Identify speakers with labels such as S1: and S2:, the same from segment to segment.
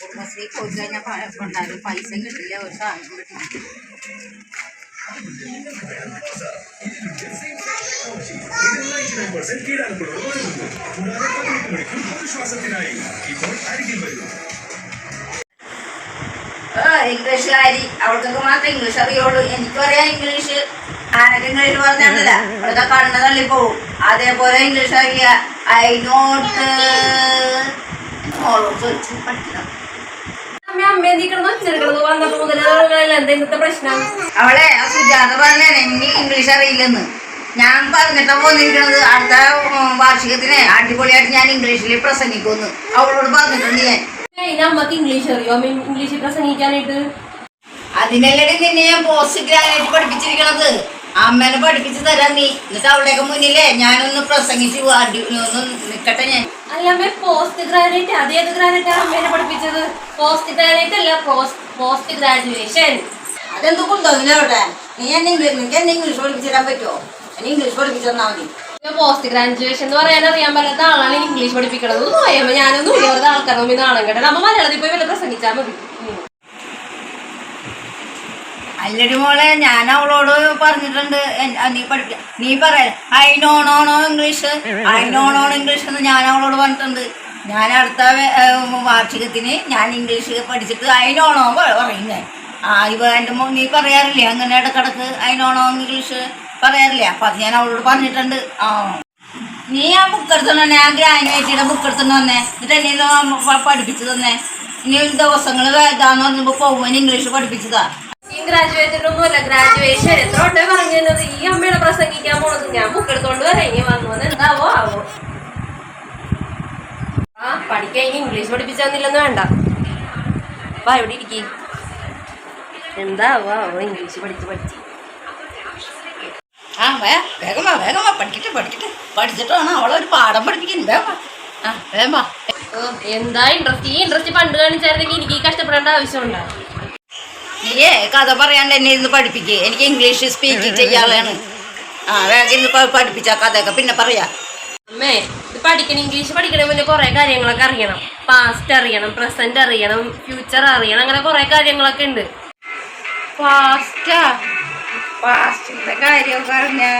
S1: കുടുംബശ്രീ പോയി കഴിഞ്ഞാൽ കൊണ്ടാലും പൈസ കിട്ടില്ല ഒരു സാധനം കിട്ടില്ല ഇംഗ്ലീഷുകാരി അവൾക്കൊക്കെ മാത്രമേ ഇംഗ്ലീഷ് അറിയുള്ളൂ. എനിക്കും അറിയാം ഇംഗ്ലീഷ് ആരൊക്കെ ഇംഗ്ലീഷ് പറഞ്ഞല്ല അവളൊക്കെ കണ്ണ് തള്ളി പോവും. അതേപോലെ ഇംഗ്ലീഷ് അറിയ. ഐ നോട്ട് ചോദിച്ച് പഠിക്കണം. അവളെ സുജാത പറഞ്ഞേ എനിക്ക് ഇംഗ്ലീഷ് അറിയില്ലെന്ന്. ഞാൻ പറഞ്ഞിട്ടാ പോന്നിരിക്കണത്. അടുത്ത വാർഷികത്തിന് അടിപൊളിയായിട്ട് ഞാൻ ഇംഗ്ലീഷിൽ പ്രസംഗിക്കുമെന്ന്. അവളോട് പറഞ്ഞിട്ടുണ്ട് ഞാൻ.
S2: അമ്മയ്ക്ക് ഇംഗ്ലീഷ് അറിയോ? അമ്മ ഇംഗ്ലീഷിൽ പ്രസംഗിക്കാനായിട്ട്
S1: അതിനല്ലേ നിന്നെ ഞാൻ പോസ്റ്റ് ഗ്രാജുവേറ്റ് പഠിപ്പിച്ചിരിക്കണത്. അമ്മേനെ പഠിപ്പിച്ചു തരാം നീ. എന്നിട്ട് അവളുടെയൊക്കെ മുന്നിലേ ഞാനൊന്ന് പ്രസംഗിച്ച് ഒന്ന് നിക്കട്ടെ ഞാൻ.
S2: അല്ല അമ്മ പോസ്റ്റ് ഗ്രാജുവേറ്റ് അതേത് ഗ്രാജുവേറ്റ് ആണ് അമ്മേനെ പഠിപ്പിച്ചത്? പോസ്റ്റ് ഗ്രാജുവേറ്റ് അല്ല പോസ്റ്റ് ഗ്രാജുവേഷൻ
S1: അതെന്ത് കൊണ്ടുവന്നില്ല നീ എന്നെ ഇംഗ്ലീഷ് നിനക്ക് എന്നെ ഇംഗ്ലീഷ് പഠിപ്പിച്ച് തരാൻ പറ്റുമോ എന്നെ ഇംഗ്ലീഷ് പഠിപ്പിച്ചു തന്നാൽ മതി.
S2: പോസ്റ്റ് ഗ്രാജുവേഷൻ എന്ന് പറയാൻ അറിയാൻ പറ്റാത്ത ആളാണ് ഇംഗ്ലീഷ് പഠിപ്പിക്കണത്. എന്ന് പറയുമ്പോൾ ഞാനൊന്നും ഇല്ല വെറുതെ ആൾക്കാർ മുമ്പിൽ നാണം കേട്ടോ നമ്മൾ മലയാളത്തിൽ പോയി വല്ല പ്രസംഗിച്ചാൽ മതി.
S1: അല്ലടി മോളെ ഞാൻ അവളോട് പറഞ്ഞിട്ടുണ്ട്. നീ പഠിക്ക നീ പറയാ I know no English I know no English എന്ന് ഞാൻ അവളോട് പറഞ്ഞിട്ടുണ്ട്. ഞാൻ അടുത്ത വാർഷികത്തിന് ഞാൻ ഇംഗ്ലീഷ് പഠിച്ചിട്ട് ഐ നോണോ പറയുന്നേ. ആ ഇവ എന്റെ നീ പറയാറില്ലേ? അങ്ങനെ ഇടക്കിടക്ക് ഐ നോണോ ഇംഗ്ലീഷ് പറയാറില്ലേ? അപ്പം അത് ഞാൻ അവളോട് പറഞ്ഞിട്ടുണ്ട്. ആ. നീ ആ ബുക്ക് എടുത്തു തന്നെ ആ ഗ്രാനുവേറ്റിയുടെ ബുക്ക് എടുത്തു വന്നേ. എന്നിട്ട് എന്നെ പഠിപ്പിച്ചു തന്നെ. ഇനി ഒരു ദിവസങ്ങൾ ഇതാന്ന് പറഞ്ഞപ്പോൾ പോകുമ്പോൾ ഇംഗ്ലീഷ് പഠിപ്പിച്ചതാ.
S2: ഒന്നുമല്ല ഗ്രാജുവേഷൻ എത്ര പറഞ്ഞു പറഞ്ഞത് ഈ അമ്മയുടെ പ്രസംഗിക്കാൻ പോണത് ഞാൻ ബുക്ക് എടുത്തോണ്ട് വരാം. ഇനി വന്നു എന്താവോ ആവോ. ആ പഠിക്കാൻ ഇനി ഇംഗ്ലീഷ് പഠിപ്പിച്ചെന്നില്ലെന്ന് വേണ്ട. വാ എവിടെ ഇരിക്കി. എന്താവോ ആവോ ഇംഗ്ലീഷ് പഠിച്ച് പഠിച്ച്.
S1: വേ വേഗം വാ വേഗം വാ പഠിക്കട്ടെ പഠിക്കട്ടെ. പഠിച്ചിട്ട് വേണം അവളെ ഒരു പാഠം പഠിപ്പിക്കാൻ വേഗം വാ. ആ വേഗം വാ.
S2: എന്താ ഇൻട്രസ്റ്റ് ഈ ഇൻട്രസ്റ്റ് പണ്ട് കാണിച്ചായിരുന്നെങ്കിൽ എനിക്ക് ഈ കഷ്ടപ്പെടേണ്ട ആവശ്യമുണ്ടോ.
S1: നീയേ കഥ പറയാണ്ട് എന്നെ ഇരുന്ന് പഠിപ്പിക്കുക എനിക്ക് ഇംഗ്ലീഷ് സ്പീക്ക് ചെയ്യാളാണ് ആ വേഗം ഇരുന്ന് പഠിപ്പിച്ച കഥയൊക്കെ പിന്നെ പറയാ.
S2: അമ്മേ ഇത് പഠിക്കണം ഇംഗ്ലീഷ് പഠിക്കണ മുന്നേ കുറേ കാര്യങ്ങളൊക്കെ അറിയണം. പാസ്റ്റ് അറിയണം പ്രസന്റ് അറിയണം ഫ്യൂച്ചർ അറിയണം അങ്ങനെ കുറേ കാര്യങ്ങളൊക്കെ ഉണ്ട്.
S1: പാസ്റ്റാ പാസ്റ്റിലത്തെ കാര്യമൊക്കെ പറഞ്ഞാ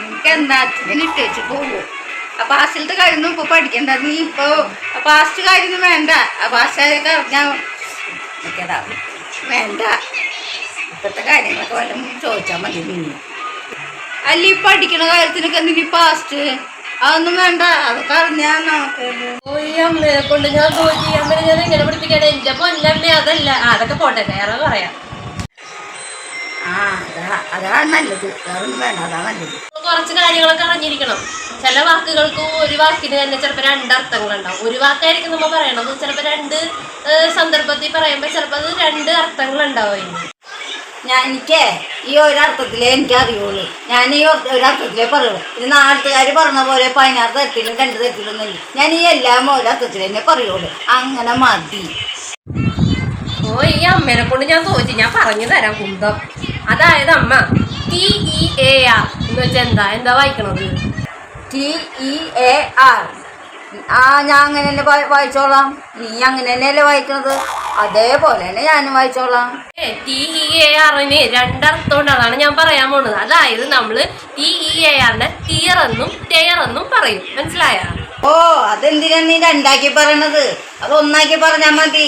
S1: നിനക്ക് എന്താ ഇട്ട് വെച്ച് പോകും. ആ പാസ്റ്റിലത്തെ കാര്യമൊന്നും ഇപ്പൊ പഠിക്കണ്ട. നീ ഇപ്പൊ ആ പാസ്റ്റ് കാര്യമൊന്നും വേണ്ട. ആ പാസ്റ്റൊക്കെ അറിഞ്ഞാ നിക്കടാ. വേണ്ട. ഇപ്പോഴത്തെ കാര്യങ്ങളൊക്കെ വല്ലതും ചോദിച്ചാൽ മതി നീ. അല്ല ഈ പഠിക്കണ കാര്യത്തിനൊക്കെ നീ പാസ്റ്റ്? അതൊന്നും വേണ്ട. അതൊക്കെ അറിഞ്ഞാ നമുക്ക്
S2: കൊണ്ട് ഞാൻ തോറ്റി അമ്മനെ ഞാൻ എങ്ങനെ പഠിപ്പിക്കണേ എന്റെ പൊന്നമ്മ അതല്ല. അതൊക്കെ പോട്ടെ. വേറെ പറയാം.
S1: ആ അതാ നല്ലത്. വേറൊന്നും വേണ്ട അതാ നല്ലത്.
S2: കുറച്ച് കാര്യങ്ങളൊക്കെ അറിഞ്ഞിരിക്കണം. ചില വാക്കുകൾക്ക് ഒരു വാക്കിന് തന്നെ ചിലപ്പോൾ രണ്ട് അർത്ഥങ്ങളുണ്ടാവും ഒരു വാക്കായിരിക്കും നമ്മൾ പറയണത് ചിലപ്പോൾ രണ്ട് സന്ദർഭത്തിൽ പറയുമ്പോൾ ചിലപ്പോൾ അത് രണ്ട് അർത്ഥങ്ങൾ ഉണ്ടാവും
S1: ഞാൻ എനിക്ക് ഈ ഒരർത്ഥത്തിലേ എനിക്ക് അറിയുള്ളൂ. ഞാൻ ഈ ഒരർത്ഥത്തിലേ പറയുള്ളൂ. ഇത് നാട്ടുകാർ പറഞ്ഞ പോലെ പതിനാറ് തരത്തിലും രണ്ട് തരത്തിലൊന്നും ഇല്ല. ഞാൻ ഈ എല്ലാം ഒരർത്ഥത്തിൽ തന്നെ പറയുള്ളൂ. അങ്ങനെ മതി.
S2: ഓ ഈ അമ്മേനെ കൊണ്ട് ഞാൻ തോറ്റി ഞാൻ പറഞ്ഞു തരാം കുന്തം. അതായത് അമ്മ. ടി ഇ എ ആർ എന്ന് വെച്ചാൽ എന്താ? എന്താ വായിക്കണത്?
S1: ടി ഇ എ ആർ ആ ഞാൻ അങ്ങനെ തന്നെ വായിച്ചോളാം. നീ അങ്ങനെ തന്നെയല്ലേ വായിക്കണത്? അതേപോലെ തന്നെ ഞാനും വായിച്ചോളാം.
S2: ടി ഇ എ ആറിന് രണ്ടർത്ഥം ഉണ്ട് അതാണ് ഞാൻ പറയാൻ പോണത്. അതായത് നമ്മൾ ടി ഇ എ ആറിന്റെ ടിയർ എന്നും ടെയർ എന്നും പറയും. മനസ്സിലായ?
S1: ഓ അതെന്തിനാ നീ രണ്ടാക്കി പറയണത്? അത് ഒന്നാക്കി പറഞ്ഞാൽ മതി.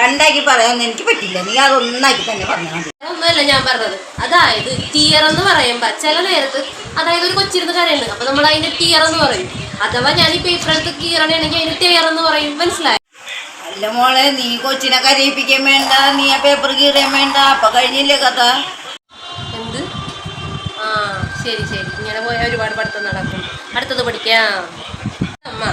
S1: രണ്ടാക്കി പറയാൻ എനിക്ക് പറ്റില്ല. നീ അത് ഒന്നാക്കി തന്നെ പറഞ്ഞാൽ മതി.
S2: ഒന്നുമല്ല ഞാൻ പറഞ്ഞത്. അതായത് ടിയർ എന്ന് പറയുമ്പോ ചില നേരത്ത് അതായത് ഒരു കൊച്ചിരുന്ന് കരയുണ്ട് അപ്പൊ നമ്മൾ അതിന്റെ ടിയർ എന്ന് പറയും. അഥവാ ഞാൻ ഈ പേപ്പർ എടുത്ത് കീറണെങ്കിൽ അതിന് ടിയർ എന്ന് പറയും. മനസ്സിലായി?
S1: അല്ല മോളെ നീ കൊച്ചിനെ കരയിപ്പിക്കാൻ വേണ്ട. നീ ആ പേപ്പർ കീറിയാൻ വേണ്ട. അപ്പൊ കഴിഞ്ഞില്ലേ കഥ?
S2: എന്ത്? ആ ശരി ശരി. ഇങ്ങനെ പോയാൽ ഒരുപാട് പഠിത്തം നടക്കും. അടുത്തത് പഠിക്കാം. അമ്മ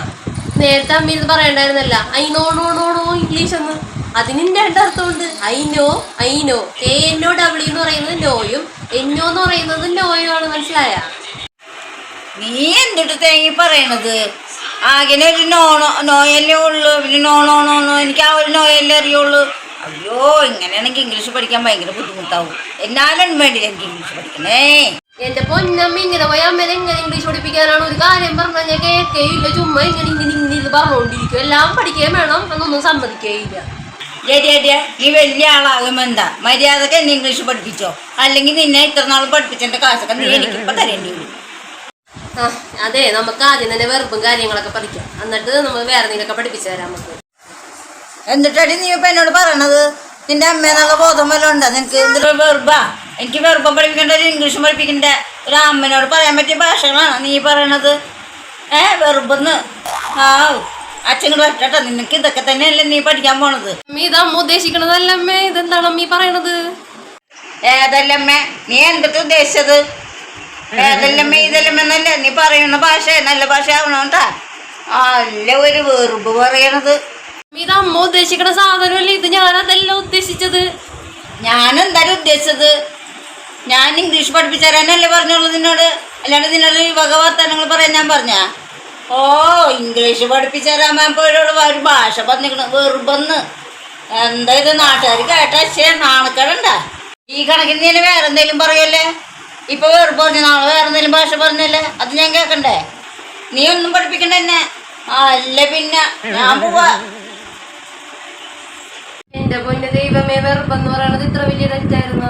S2: നേരത്തെ അമ്മ ഇത് പറയണ്ടായിരുന്നല്ല. I know no no no English എന്ന് അതിന് രണ്ടർത്ഥമുണ്ട് I know I no. A N O W എന്ന് പറയുന്നത് നോയും എന്നോ എന്ന് പറയുന്നത് നോയും ആണ് മനസ്സിലായ?
S1: നീ എന്തിട്ട് തേങ്ങി പറയണത്? ആകെ ഒരു നോണോ നോയല്ലേ ഉള്ളൂ. പിന്നെ നോണോ നോണോ എനിക്ക് ആ ഒരു നോയല്ലേ അറിയുള്ളൂ. അയ്യോ ഇങ്ങനെയാണെങ്കിൽ ഇംഗ്ലീഷ് പഠിക്കാൻ ഭയങ്കര ബുദ്ധിമുട്ടാവും. എന്നാലും വേണ്ടില്ല എനിക്ക് ഇംഗ്ലീഷ് പഠിക്കണേ.
S2: എന്റെ പൊന്നമ്മ ഇങ്ങനെ പോയി അമ്മേനെ എങ്ങനെ ഇംഗ്ലീഷ് പഠിപ്പിക്കാനാണ് ഒരു കാര്യം പറഞ്ഞാൽ ഞാൻ കേൾക്കേയില്ല ചുമ്മാ ഇങ്ങനെ ഇങ്ങനെ ഇങ്ങനെ ഇത് പറഞ്ഞുകൊണ്ടിരിക്കും എല്ലാം പഠിക്കുകയും വേണം എന്നൊന്നും സമ്മതിക്കേയില്ല
S1: ശരിയാ നീ വലിയ ആളാകുമ്പോ എന്താ? മര്യാദയ്ക്ക് എന്നെ ഇംഗ്ലീഷ് പഠിപ്പിച്ചോ? അല്ലെങ്കിൽ നിന്നെ ഇത്ര നാളും പഠിപ്പിച്ചതിന്റെ കാശൊക്കെ നീ എനിക്ക് ഇപ്പൊ തരേണ്ടി വരും.
S2: ആ അതെ നമുക്ക് ആദ്യം തന്നെ വെറുപ്പും കാര്യങ്ങളൊക്കെ പഠിക്കാം. എന്നിട്ട് നമ്മൾ വേറെ എന്തെങ്കിലുമൊക്കെ പഠിപ്പിച്ചു തരാം നമുക്ക്.
S1: എന്നിട്ടടി നീ ഇപ്പൊ എന്നോട് പറയണത്? നിന്റെ അമ്മ എന്നുള്ള ബോധം വല്ലതും ഉണ്ടോ നിനക്ക്? എന്തൊരു വെറുപ്പാ? എനിക്ക് വെറുപ്പം പഠിപ്പിക്കേണ്ട ഒരു ഇംഗ്ലീഷും പഠിപ്പിക്കേണ്ട. ഒരു അമ്മനോട് പറയാൻ പറ്റിയ ഭാഷകളാണ് നീ പറയണത്. ഏ വെറുപ്പെന്ന്? ആ അച്ഛനോട് പറ്റട്ടെ നിനക്ക് ഇതൊക്കെ തന്നെയല്ലേ നീ പഠിക്കാൻ പോണത്?
S2: അമ്മ ഇത് അമ്മ ഉദ്ദേശിക്കണതല്ല അമ്മേ? ഇതെന്താണ് അമ്മ പറയണത്?
S1: ഏതല്ലമ്മേ നീ എന്തൊക്കെ ഉദ്ദേശിച്ചത്? ഏതല്ലമ്മേ ഇതല്ലമ്മന്നല്ലേ നീ പറയുന്ന ഭാഷ? നല്ല ഭാഷ ആവണോട്ടാ അല്ല ഒരു വെറുപ്പ് പറയണത്?
S2: ഇത് അമ്മ ഉദ്ദേശിക്കണ സാധനമല്ലേ? ഇത് ഞാൻ അതല്ല ഉദ്ദേശിച്ചത്?
S1: ഞാൻ എന്തായാലും ഉദ്ദേശിച്ചത്? ഞാൻ ഇംഗ്ലീഷ് പഠിപ്പിച്ചു തരാനല്ലേ പറഞ്ഞോളൂ നിന്നോട്? അല്ലാണ്ട് നിന്നോട് വക വർത്തമാനങ്ങൾ പറയാൻ ഞാൻ പറഞ്ഞ? ഓ ഇംഗ്ലീഷ് പഠിപ്പിച്ചു തരാൻ പോയോട് ഒരു ഭാഷ പറഞ്ഞിരിക്കണം വെറുപ്പെന്ന്. എന്താ ഇത് നാട്ടുകാർ കേട്ടാ? ശേ നാണക്കേടണ്ട. ഈ കണക്കിന് നീ വേറെ എന്തെങ്കിലും പറയല്ലേ? ഇപ്പൊ വെറുപ്പ് പറഞ്ഞു നാളെ വേറെ എന്തെങ്കിലും ഭാഷ പറഞ്ഞല്ലേ? അത് ഞാൻ കേൾക്കണ്ടേ നീ ഒന്നും പഠിപ്പിക്കണ്ട എന്നെ. അല്ല പിന്നെ. ഞാൻ പോവാ.
S2: എന്റെ പൊന്നെ ദൈവമേ വെറുപ്പെന്ന് പറയണത് ഇത്ര വലിയ തെറ്റായിരുന്നു.